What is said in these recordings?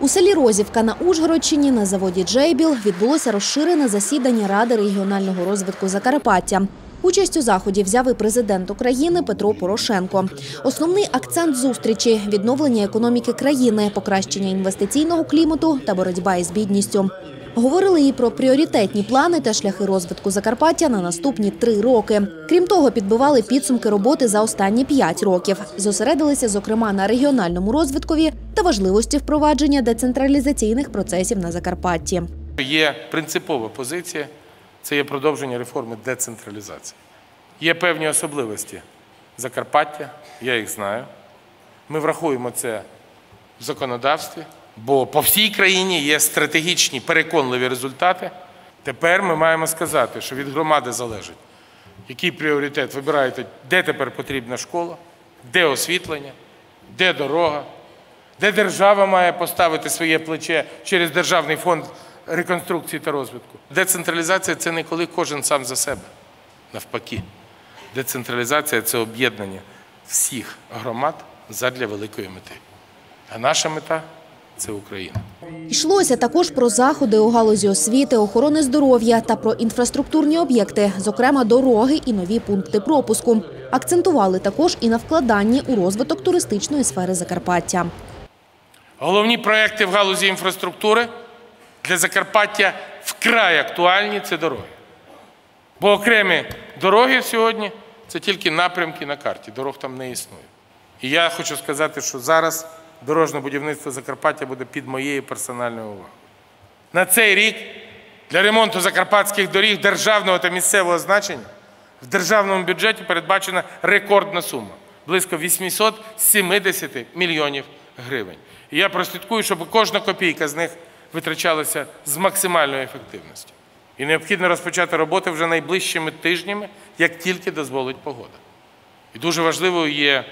У селі Розівка на Ужгородщині на заводі Джейбіл відбулося розширене засідання Ради регіонального розвитку Закарпаття. Участь у заході взяв і президент України Петро Порошенко. Основний акцент зустрічі – відновлення економіки країни, покращення інвестиційного клімату та боротьба із бідністю. Говорили і про пріоритетні плани та шляхи розвитку Закарпаття на наступні три роки. Крім того, підбивали підсумки роботи за останні п'ять років. Зосередилися, зокрема, на регіональному розвиткові та важливості впровадження децентралізаційних процесів на Закарпатті. Є принципова позиція це є продовження реформи децентралізації. Є певні особливості Закарпаття, я їх знаю. Ми врахуємо це в законодавстві, бо по всій країні є стратегічні переконливі результати. Тепер ми маємо сказати, що від громади залежить, який пріоритет вибираєте, де тепер потрібна школа, де освітлення, де дорога, де держава має поставити своє плече через Державний фонд реконструкції та розвитку. Децентралізація це не коли кожен сам за себе. Навпаки, децентралізація це об'єднання всіх громад задля великої мети. А наша мета це Україна. Йшлося також про заходи у галузі освіти, охорони здоров'я та про інфраструктурні об'єкти, зокрема дороги і нові пункти пропуску. Акцентували також і на вкладанні у розвиток туристичної сфери Закарпаття. Головні проекти в галузі інфраструктури для Закарпаття вкрай актуальні це дороги. Бо окремі дороги сьогодні це тільки напрямки на карті. Дорог там не існує. І я хочу сказати, що зараз дорожне будівництво Закарпаття буде під моєю персональною увагою. На цей рік для ремонту закарпатських доріг державного та місцевого значення в державному бюджеті передбачена рекордна сума близько 870 мільйонів гривень. І я прослідкую, щоб кожна копійка з них витрачалася з максимальною ефективністю. І необхідно розпочати роботи вже найближчими тижнями, як тільки дозволить погода. І дуже важливою є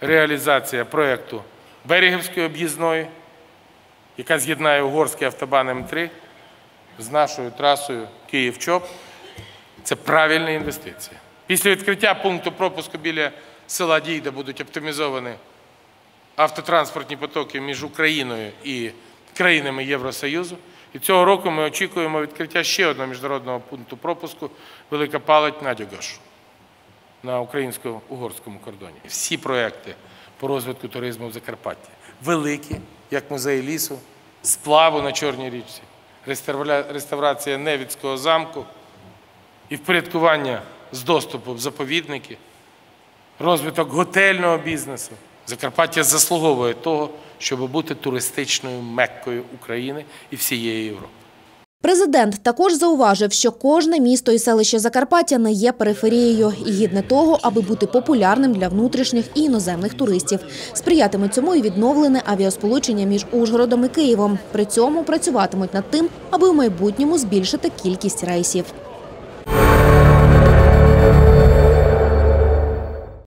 реалізація проєкту Берегівської об'їзної, яка з'єднає Угорський автобан М3 з нашою трасою Київ-Чоп. Це правильна інвестиція. Після відкриття пункту пропуску біля села Дій, де будуть оптимізовані автотранспортні потоки між Україною і країнами Євросоюзу. І цього року ми очікуємо відкриття ще одного міжнародного пункту пропуску Велика Палать Надягош на українсько-угорському кордоні. Всі проекти по розвитку туризму в Закарпатті великі, як музей лісу, сплаву на Чорній річці, реставрація Невідського замку і впорядкування з доступу в заповідники, розвиток готельного бізнесу. Закарпаття заслуговує того, щоб бути туристичною меккою України і всієї Європи. Президент також зауважив, що кожне місто і селище Закарпаття не є периферією і гідне того, аби бути популярним для внутрішніх і іноземних туристів. Сприятиме цьому і відновлене авіасполучення між Ужгородом і Києвом. При цьому працюватимуть над тим, аби в майбутньому збільшити кількість рейсів.